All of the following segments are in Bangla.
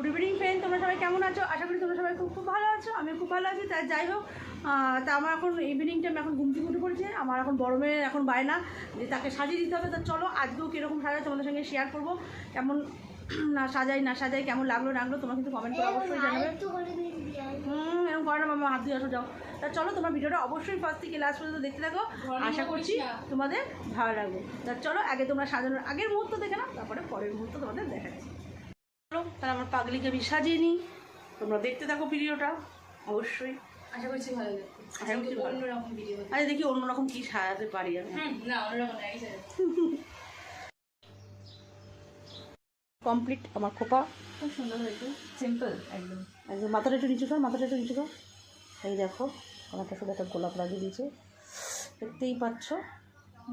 গুড ইভিনিং ফ্রেন্ড তোমরা সবাই কেমন আছো? আশা করি তোমরা সবাই খুব খুব ভালো আছো। আমি খুব ভালো আছি। তাই যাই হোক তা আমার এখন ইভিনিং টাইম এখন ঘুম থেকে উঠে পড়েছে। আমার এখন বড় মেয়ের এখন বায়না যে তাকে সাজিয়ে দিতে হবে। তো চলো আজকেও কীরকম সাজায় তোমাদের সঙ্গে শেয়ার করব। কেমন না সাজাই না সাজাই কেমন লাগল লাগল তোমরা কিন্তু কমেন্ট করে অবশ্যই জানাবে। হুম এরকম করে না মামা হাত দিয়ে আসো যাও। তা চলো তোমার ভিডিওটা অবশ্যই ফার্স্ট থেকে লাস্ট পর্যন্ত দেখতে থাকো। আশা করছি তোমাদের ভালো লাগবে। তা চলো আগে তোমরা সাজানোর আগের মুহূর্ত দেখে নাও তারপরে পরের মুহূর্ত তোমাদের দেখাচ্ছি। তাহলে আমার পাগলিকে আমি সাজিয়ে নিই। তোমরা দেখতে থাকো ভিডিওটা অবশ্যই। আশা করছি ভালো লাগবে। আশা করছি ভালো। অন্যরকম ভিডিও আরে দেখি অন্যরকম কি সাজাতে পারি আমি। না অন্যরকম কমপ্লিট আমার খোপা। খুব সুন্দর হয়েছে। সিম্পল একদম। একদম মাথাটা একটু নিচু কর মাথাটা একটু নিচু কর। এই দেখো শুধু একটা গোলাপ লাগিয়ে দিয়েছে। দেখতেই পাচ্ছ?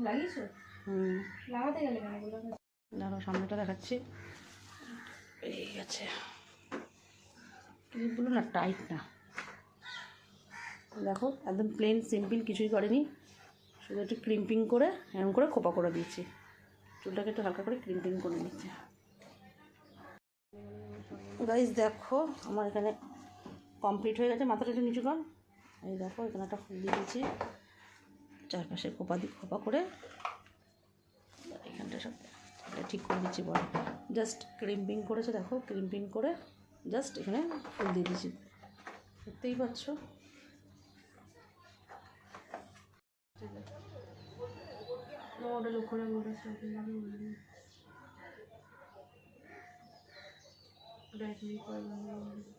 লাগিয়েছো? হুম। লাগাতে গেলে কেন এগুলো দেখো সামনেটা দেখাচ্ছি। এই গেছে ক্লিপগুলো না টাইট না। দেখো, একদম প্লেন সিম্পল কিছুই করেনি। শুধু একটু ক্রিম্পিং করে এরকম করে খোপা করে দিয়েছি। চুলটাকে একটু হালকা করে ক্রিম্পিং করে নিচ্ছে। গাইজ দেখো, আমার এখানে কমপ্লিট হয়ে গেছে। মাথাটা একটু নিচু কর। এই দেখো, এখানে একটা ফুল দিয়ে দিয়েছি। চারপাশে খোপা দি, খোপা করে। এখানটা সব ঠিক করে দিচ্ছি বল জাস্ট ক্রিম্পিং করেছে, দেখো ক্রিম্পিং করে জাস্ট এখানে ফুল দিয়ে দিয়েছি। দেখতেই পাচ্ছ?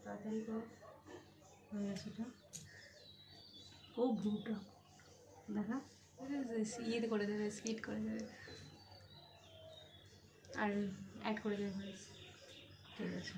তাড়াতাড়ি করে। দেখা। ইয়ে করে দেবে, স্কিট করে দেবে। আর অ্যাড করে দেবে। ঠিক আছে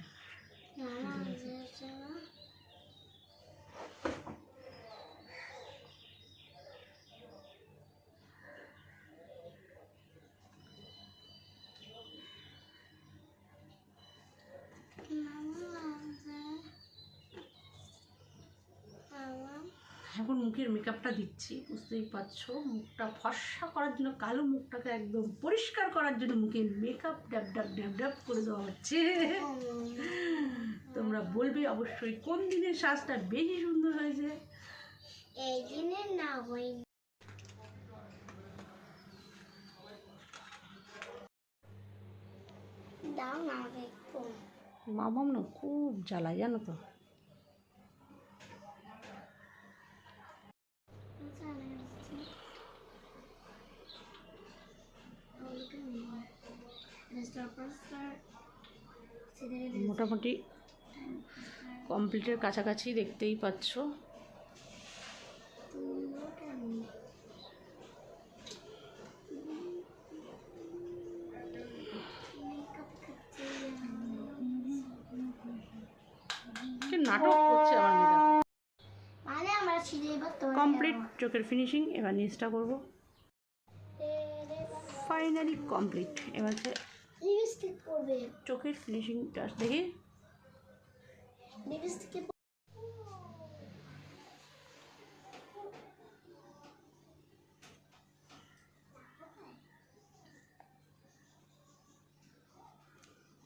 এখন মুখের মেকআপটা দিচ্ছি বুঝতেই পারছ? মুখটা ফর্সা করার জন্য কালো মুখটাকে একদম পরিষ্কার করার জন্য মুখে মেকআপ ড্যাব ড্যাব ড্যাব ড্যাব করে দেওয়া হচ্ছে। তোমরা বলবে অবশ্যই কোন দিনের সাজটা বেশি সুন্দর হয়েছে? এই দিনে না দাও না মামাম না খুব জ্বালায় জানো তো? মোটামুটি কমপ্লিটের কাছাকাছি দেখতেই পাচ্ছ। নাটক করছে কমপ্লিট চোখের ফিনিশিং, এবার নিচটা করব। ফাইনালি কমপ্লিট এবার লিপস্টিক করবে চোখের ফিনিশিং টাচ দেখি লিপস্টিকে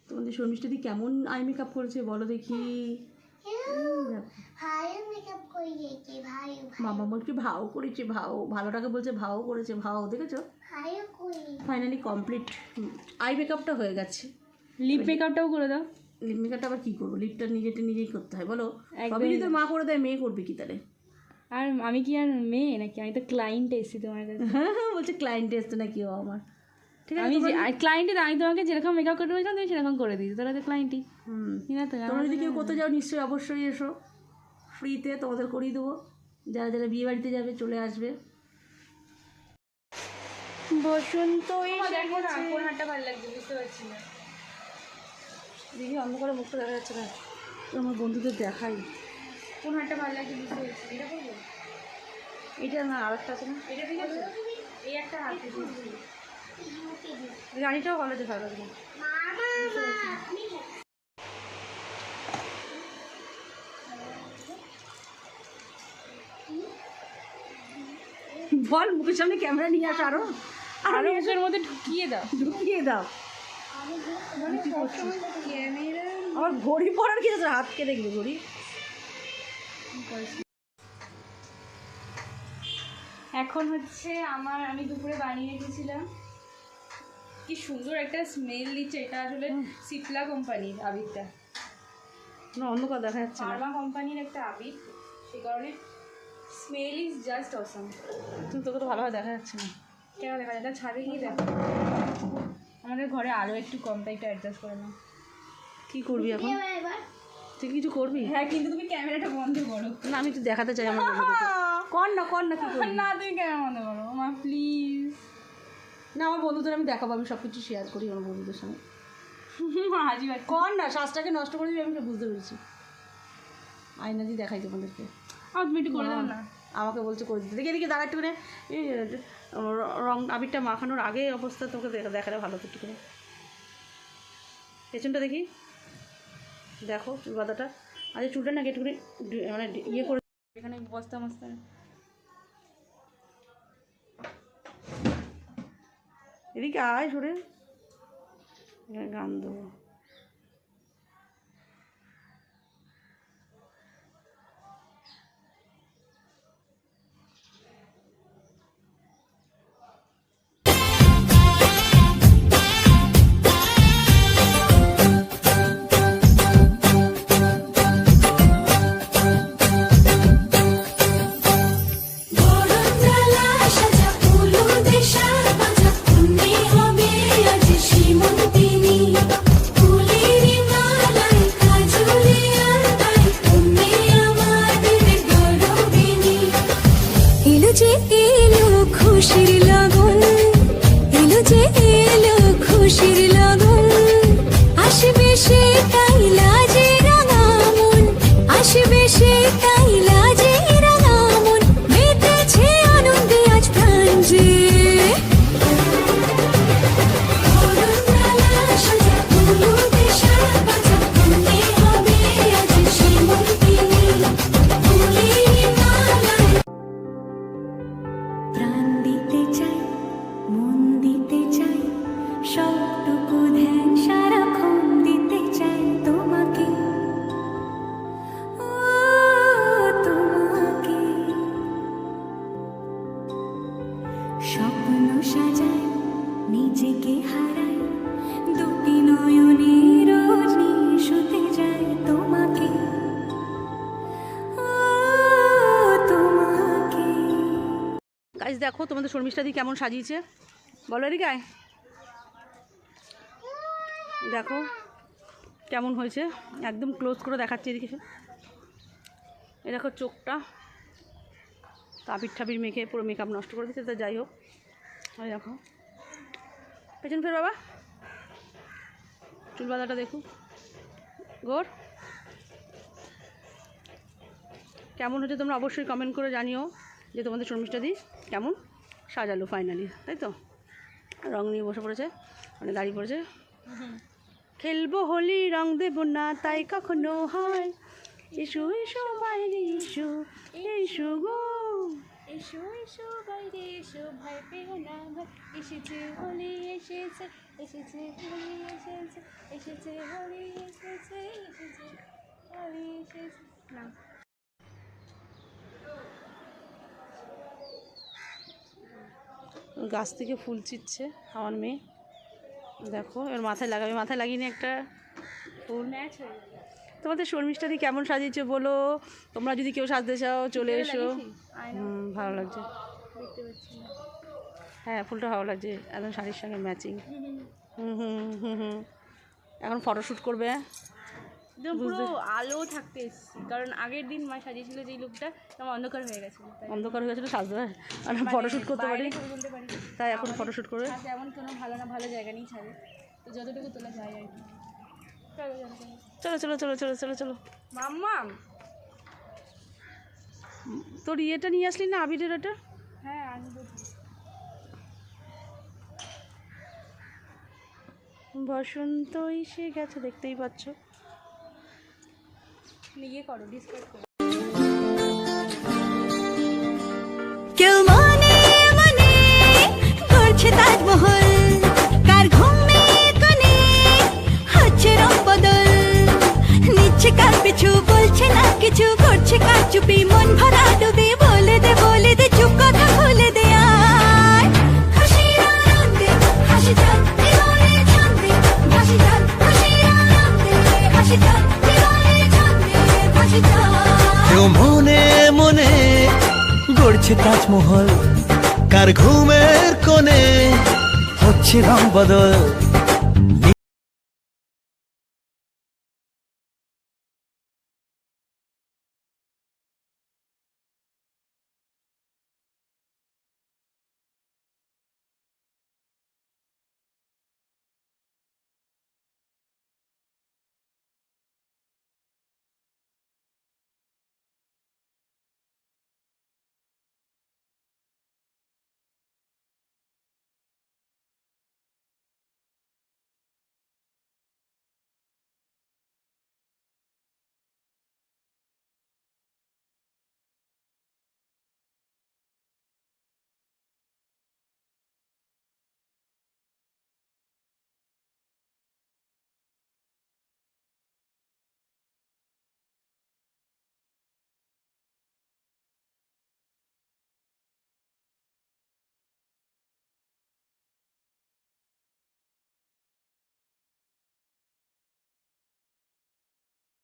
তোমাদের শর্মিষ্ঠাদি কেমন আই মেকআপ করেছে বলো দেখি। গিয়েছে মামা বলছে ভাও করেছে ভাও ভালোটাকে বলছে ভাও করেছে ভাও দেখেছ? ফাইনালি কমপ্লিট আই মেকআপটা হয়ে গেছে। লিপ মেকআপটাও করে দাও। লিপ মেকআপটা আবার কী করব? লিপটা নিজেটা নিজেই করতে হয় বলো? সবই যদি মা করে দেয় মেয়ে করবে কি তাহলে? আর আমি কি আর মেয়ে নাকি? আমি তো ক্লায়েন্ট এসেছি তোমার কাছে। হ্যাঁ হ্যাঁ বলছে ক্লায়েন্ট এসছে নাকি ও আমার। ঠিক আছে আমি যে ক্লায়েন্টে আমি তোমাকে যেরকম মেকআপ করতে বলছিলাম তুমি সেরকম করে দিয়েছি। তোরা তো ক্লায়েন্টই হুম। তো তোমরা যদি কেউ কোথাও যাও নিশ্চয়ই অবশ্যই এসো। ফ্রিতে তোমাদের করিয়ে দেবো। যারা যারা বিয়ে বাড়িতে যাবে চলে আসবে। বসন্ত দেখো দিদি অন্ধকারে মুখটা দেখা যাচ্ছে না। তো আমার বন্ধুদের দেখাই। কোন হাতটা ভালো লাগছে বুঝতে পারছি এটা করব? এটা না আর একটা আছে না? এটা ঠিক আছে? এই একটা হাত গাড়িটাও ভালো ভালো লাগবে বল মুখের সামনে ক্যামেরা নিয়ে আসো আরও। আরও মুখের মধ্যে ঢুকিয়ে দাও। ঢুকিয়ে দাও। আমার ঘড়ি পরার কি আছে? হাতকে দেখবে ঘড়ি। এখন হচ্ছে আমার আমি দুপুরে বানিয়ে রেখেছিলাম। কি সুন্দর একটা স্মেল দিচ্ছে। এটা আসলে সিপলা কোম্পানির আবিরটা। না কথা দেখা যাচ্ছে ফার্মা কোম্পানির একটা আবির। সে কারণে স্মেল ইজ জাস্ট অসম তোকে তো ভালোভাবে দেখা যাচ্ছে না। কেন দেখা যায় না? ছাদে গিয়ে দেখো। আমাদের ঘরে আলো একটু কম তাই একটু অ্যাডজাস্ট করে নাও। কি করবি এখন? তুই কিছু করবি? হ্যাঁ কিন্তু তুমি ক্যামেরাটা বন্ধ করো। না আমি একটু দেখাতে চাই আমার কর না কর না কি করবি। না তুমি ক্যামেরা বন্ধ করো। মা প্লিজ না আমার বন্ধুদের আমি দেখাবো আমি সব কিছু শেয়ার করি আমার বন্ধুদের সঙ্গে। হাজি বাচ্চা কর না শ্বাসটাকে নষ্ট করে দিবি আমি তো বুঝতে পেরেছি। আয়না দিয়ে দেখাই তোমাদেরকে। আর তুমি একটু করে দাও না। আমাকে বলছে করে দিতে। দেখি, এদিকে দাঁড়া একটু করে এই, র- আবিরটা মাখানোর আগে অবস্থা তোকে দেখালে ভালো তো একটু করে পেছনটা দেখি। দেখো চুল বাঁধাটা আজ চুলটা নাকি একটু করে ডি- মানে ইয়ে করে এখানে বস্তা মস্তা। এদিকে আয় সরে। গান দেবো। যে এলো খুশির লগন। দেখো শর্মিষ্ঠা দি কেমন সাজিয়েছে? বলো এদিকে আয়। দেখো, কেমন হয়েছে? একদম ক্লোজ করে দেখাচ্ছি এদিকে। এই দেখো চোখটা। তাবির ঠাবির মেখে পুরো মেকআপ নষ্ট করে দিচ্ছে তা যাই হোক। ওই দেখো। পেছন ফের বাবা। চুল বাঁধাটা দেখুন গোর। কেমন হচ্ছে তোমরা অবশ্যই কমেন্ট করে জানিও যে তোমাদের শর্মিষ্ঠা দি কেমন? সাজালো ফাইনালি তাই তো? রং নিয়ে বসে পড়েছে মানে দাঁড়িয়ে পড়েছে। খেলব হোলি, রং দেবো না, তাই কখনো হয়। এসো এসো, বাইরে এসো এসো গো। এসো এসো, বাইরে এসো, ভয় পেও না, ভয়। এসেছে হোলি, এসেছে এসেছে হোলি, এসেছে এসেছে হোলি, এসেছে এসেছে হোলি, এসেছে। না। গাছ থেকে ফুল ছিটছে আমার মেয়ে। দেখো এর মাথায় লাগাবে মাথায় লাগিয়ে একটা। ফুল ম্যাচ তোমাদের শর্মিষ্ঠা দি কেমন সাজিয়েছে বলো? তোমরা যদি কেউ সাজতে চাও চলে এসো। ভালো লাগছে। হ্যাঁ ফুলটা ভালো লাগছে। একদম শাড়ির সঙ্গে ম্যাচিং হুম হুম হুম। হুম এখন ফটোশ্যুট করবে। একদম পুরো আলো থাকতে এসেছি। কারণ আগের দিন মা সাজিয়েছিল যে লোকটা আমার অন্ধকার হয়ে গেছিল অন্ধকার হয়ে গেছিল সাজতে আর ফটোশ্যুট মানে করতে পারি। তাই এখন ফটোশ্যুট করে। এমন কোনো ভালো না ভালো জায়গা নিয়ে ছাড়ে তো যতটুকু তোলা যায় আর কি। চলো চলো চলো। চলো চলো চলো মাম্মা তোর ইয়েটা নিয়ে আসলি না আবিরের ওটা? হ্যাঁ আসব বসন্ত এসে গেছে দেখতেই পাচ্ছ। নিয়ে করো ডিসকাস করো। কেউ মনে মনে করছে তাজমহল কার বদল। বলছে না কিছু, করছে কার চুপি, মন ভরা ডুবি তাজমহল কার ঘুমের কোণে হচ্ছে রং বদল।